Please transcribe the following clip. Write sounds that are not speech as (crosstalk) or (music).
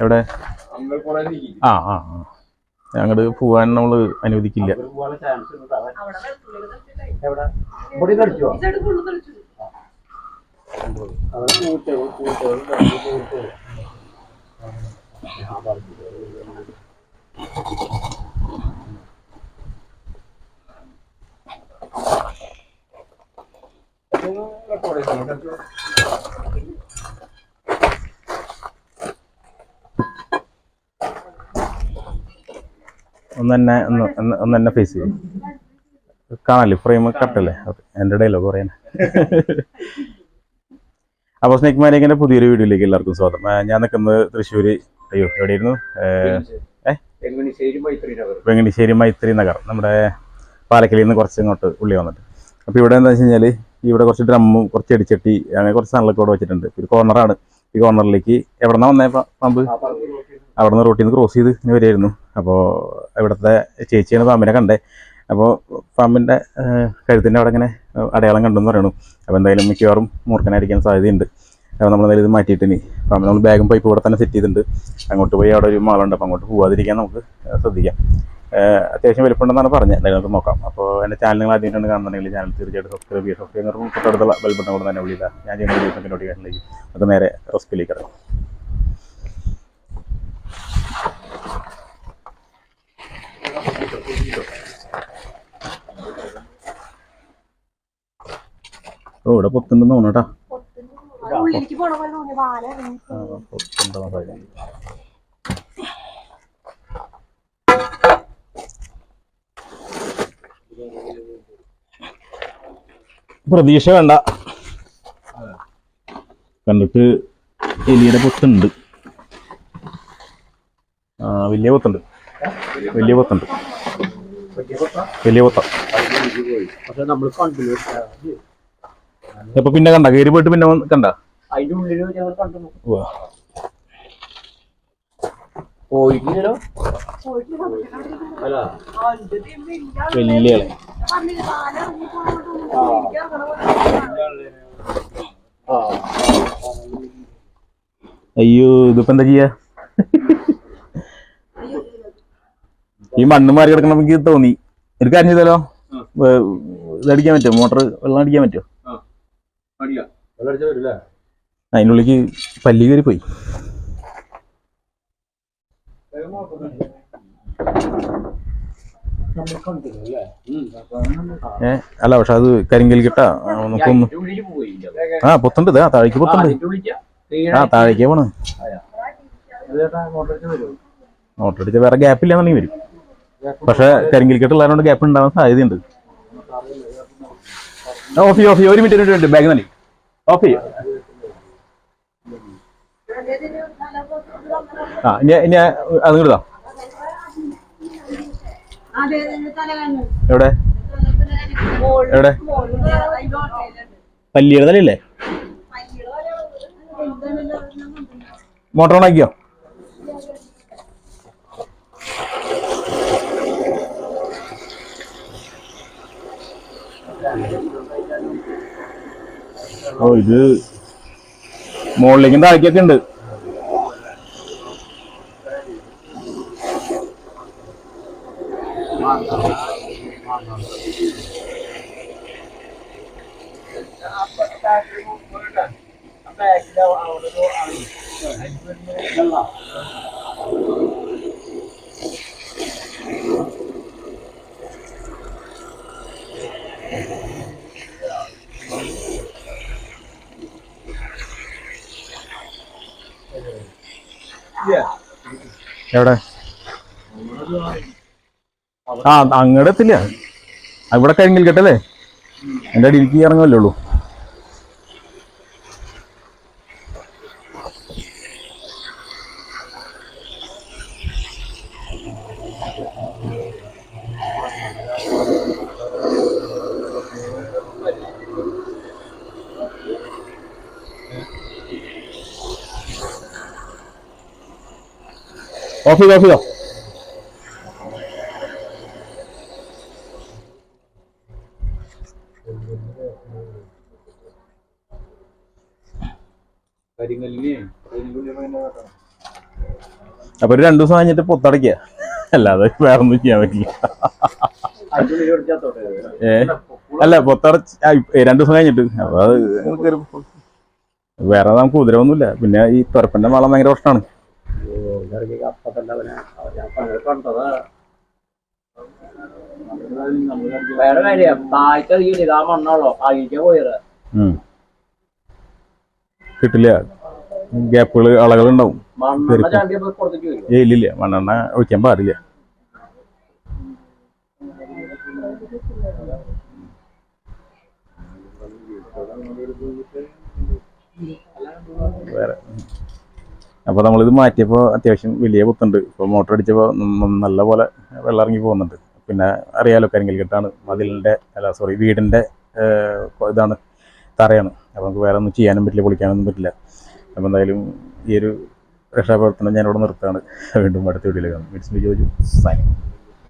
എവിടെ? ആ ആ ആ. അങ്ങോട്ട് പോവാൻ നമ്മൾ അനുവദിക്കില്ല. ഒന്ന് തന്നെ ഒന്ന് തന്നെ ഫേസ് ചെയ്യും. കാണല്ലേ? ഫ്രെയിം കട്ടല്ലേ എന്റെ ഡയലോഗ് പറയാൻ (laughs) അപ്പോൾ സ്നേക് മാനേക്കിന്റെ പുതിയൊരു വീഡിയോയിലേക്ക് എല്ലാവർക്കും സ്വാഗതം. ഞാൻ നിൽക്കുന്നത് തൃശ്ശൂർ അയ്യോ എവിടെയായിരുന്നു? വെങ്ങണിശ്ശേരി മൈത്രി നഗർ. നമ്മുടെ പാലക്കലിൽ നിന്ന് കുറച്ച് ഇങ്ങോട്ട് ഉള്ളി വന്നിട്ട്. അപ്പോൾ ഇവിടെ എന്താ വെച്ച് കഴിഞ്ഞാൽ ഇവിടെ കുറച്ച് ഡ്രമ്മും കുറച്ച് അടിച്ചട്ടി അങ്ങനെ കുറച്ച് സാധനങ്ങളൊക്കെ ഇവിടെ വെച്ചിട്ടുണ്ട്. ഒരു കോർണറാണ് ഈ കോർണറിലേക്ക് എവിടെ നിന്നാ വന്നേ പമ്പ്? അവിടെ നിന്ന് റോട്ടിൽ നിന്ന് ക്രോസ് ചെയ്ത് ഇനി വരുമായിരുന്നു അപ്പോൾ ഇവിടുത്തെ ചേച്ചിയാണ് പാമ്പിനെ കണ്ടേ. അപ്പോൾ പാമ്പിന്റെ കഴുത്തിന്റെ അവിടെ ഇങ്ങനെ അടയാളം കണ്ടെന്ന് പറയണു. അപ്പോൾ എന്തായാലും മിക്കവാറും മൂർഖനായിരിക്കാൻ സാധ്യതയുണ്ട്. അപ്പോൾ നമ്മൾ നിലയിൽ ഇത് മാറ്റിയിട്ട് ഇനി അപ്പം നമ്മൾ ബാഗും പൈപ്പ് ഇവിടെ തന്നെ സെറ്റ് ചെയ്തിട്ടുണ്ട്. അങ്ങോട്ട് പോയി അവിടെ ഒരു മാളുണ്ട് അപ്പോൾ അങ്ങോട്ട് പോവാതിരിക്കാൻ നമുക്ക് ശ്രദ്ധിക്കാം. അത്യാവശ്യം വലിപ്പുണ്ടെന്നാണ് പറഞ്ഞത്. എന്തായാലും നമുക്ക് നോക്കാം. അപ്പോൾ എന്റെ ചാനൽ നിങ്ങൾ ആദ്യമായിട്ടാണ് കാണുന്നുണ്ടെങ്കിൽ ചാനൽ തീർച്ചയായിട്ടും സബ്സ്ക്രൈബ് ചെയ്യുക. സബ്സ്ക്രൈബ് ചെയ്യുന്ന തൊട്ടടുത്തുള്ള ബെൽ ബട്ടൺ കൂടെ തന്നെ വിളിക്കുക. ഞാൻ ചെയ്യുന്ന വീഡിയോസിന്റെ നോട്ടിഫിക്കേഷനിലേക്ക് നമുക്ക് നേരെ റെസ്കിലേക്ക് ഇറങ്ങാം. ഓ ഇവിടെ പൊത്തുണ്ടെന്ന് തോന്നുന്നു കേട്ടോ. ഉള്ളിലേക്ക് പോണ പോലെ തോന്നി വാല ആ, പൊത്തുണ്ടെന്ന് പറയാം പ്രതീക്ഷ വേണ്ട. കണ്ടിട്ട് എലിയുടെ പൊത്തുണ്ട്. ആ വലിയ പൊത്തുണ്ട്. വലിയ പൊത്തുണ്ട്. വലിയ പൊത്ത. അപ്പൊ നമ്മൾ കണ്ടില്ല? ഇപ്പൊ പിന്നെ കണ്ട കയറി പോയിട്ട് പിന്നെ കണ്ട? അതിന്റെ ഉള്ളിൽ ഞങ്ങൾ കണ്ടു. പോയിട്ടില്ലല്ലോ? അല്ല. വലിയ അയ്യോ ഇതിപ്പോ എന്താ ചെയ്യാ? ഈ മണ്ണ് മാറി കിടക്കണം നമുക്ക് തോന്നി. ഒരു കാര്യം ചെയ്താലോ? ഇതടിക്കാൻ പറ്റുമോ? മോട്ടർ വെള്ളം അടിക്കാൻ പറ്റുമോ? അതിനുള്ളിലേക്ക് പല്ലി കയറി പോയി. ഏ അല്ല പക്ഷെ അത് കരിങ്കൽ കിട്ടാ നമുക്കൊന്ന് ആ പൊത്തുണ്ട്. ആ താഴേക്ക് പൊത്തുണ്ട്. ആ താഴേക്ക് പോണ്. ഓട്ടോ അടിച്ച വേറെ ഗ്യാപ്പ് ഇല്ലാന്നുണ്ടെങ്കിൽ വരും. പക്ഷെ കരിങ്കൽ കെട്ടുള്ളതുകൊണ്ട് ഗ്യാപ്പ് ഉണ്ടാവാൻ സാധ്യതയുണ്ട്. ഓഫ് ഓഫി ഓഫ് ചെയ്യ്. ഒരു മിനിറ്റ് ഒരു മിനിറ്റ് ബാഗ് തന്നെ. ഓഫ് ചെയ്യ. ആ ഇനി ഇനി അത് എവിടെ? എവിടെ? പല്ലിയുടെ തലയില്ലേ? മോട്ടോർ ഓണാക്കിയോ ഓ ഇത് മുകളിലേക്കും താഴേക്കൊക്കെ ഉണ്ട്. എവിടെ? ആ അങ്ങടെ എത്തില്ല. അവിടെ കഴിഞ്ഞിൽ കേട്ടല്ലേ? എന്റെ ഇരിക്കി ഇറങ്ങുമല്ലേ ഉള്ളൂ. ഓഫ് ചെയ്തോ ഓഫ് ചെയ്തോ. you go. അപ്പൊ ഒരു രണ്ടു ദിവസം കഴിഞ്ഞിട്ട് പൊത്തടക്കിയ അല്ലാതെ വേറെ ഒന്നും ചെയ്യാൻ പറ്റില്ല. ഏ? അല്ല പൊത്തടച്ച് രണ്ടു ദിവസം കഴിഞ്ഞിട്ട്. അപ്പൊ അത് വേറെ നമുക്ക് ഉദരവൊന്നുമില്ല പിന്നെ ഈ തുരപ്പന്റെ വളം ഭയങ്കര പ്രശ്നമാണ് ഇടയ്ക്ക് അപ്പം തന്നെ അവനെ ഞാൻ പണ്ട് കണ്ടതാ. വേറെ കാര്യം താഴ്ത്തറിയില്ല ഇതാ മണ്ണാണല്ലോ. അഴിക്കാൻ പോയത്. കിട്ടില്ല. ഗ്യാപ്പുകൾ അളകൾ ഉണ്ടാവും ഇല്ലില്ല. മണ്ണെണ്ണ ഒഴിക്കാൻ പാടില്ല. വേറെ. അപ്പോൾ നമ്മളിത് മാറ്റിയപ്പോൾ അത്യാവശ്യം വലിയ കുത്തുണ്ട്. ഇപ്പോൾ മോട്ടർ അടിച്ചപ്പോൾ നല്ല പോലെ വെള്ളം ഇറങ്ങി പോകുന്നുണ്ട്. പിന്നെ അറിയാലോ കരിങ്കൽ കെട്ടാണ് മതിലിന്റെ അല്ല സോറി വീടിന്റെ ഇതാണ് തറയാണ്. അപ്പോൾ നമുക്ക് വേറെ ഒന്നും ചെയ്യാനും പറ്റില്ല പൊളിക്കാനൊന്നും പറ്റില്ല. അപ്പോൾ എന്തായാലും ഈ ഒരു രക്ഷാപ്രവർത്തനം ഞാനിവിടെ നിർത്തുകയാണ്. (laughs) വീണ്ടും അടുത്ത വീട്ടിലേക്ക് കാണാം. It's me Joju signing